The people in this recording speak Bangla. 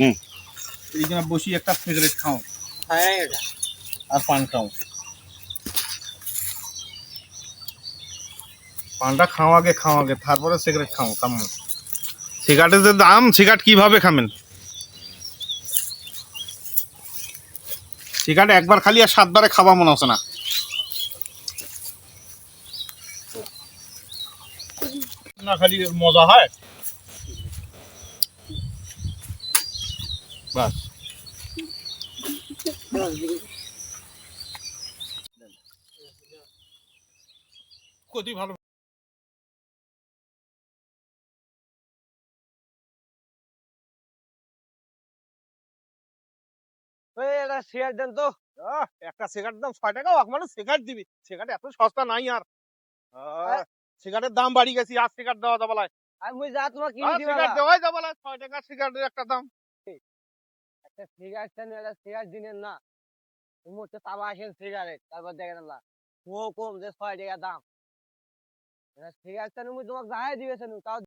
হুম। জন্য বসি একটা সিগারেট খাও। হ্যাঁ আর পান খাও। পানটা খাও আগে খাও আগে তারপরে সিগারেট খাও কেমন সিগারেটের যে দাম সিগারেট কীভাবে খাবেন? সিগারেট একবার খালি আর সাতবারে খাওয়া মনে হচ্ছে না। না খালি মজা হয়? বাস। কতি ভালো। একটা শেয়ার দেন তো। আহ, একটা সিগারেট দাম ছয় টাকা এক মানুষ সিগারেট দিবি। সিগারেট এত সস্তা নাই আর। আহ, সিগারেটের দাম বাড়ি গেছি আর সিগারেট দেওয়া যাবে আমি যা তোমার কিনে দিবা সিগারেট দেওয়াই যাবে ছয় টাকা সিগারেটের একটা দাম। সিগারেট চান এটা সিগারেট দিনের না। তুমি হচ্ছে তাবা আসেন সিগারেট তারপর দেখেন না ও কম যে ছয় টাকা দাম। সিগারেট মুই তোমাকে যাই দিয়েছেন তাও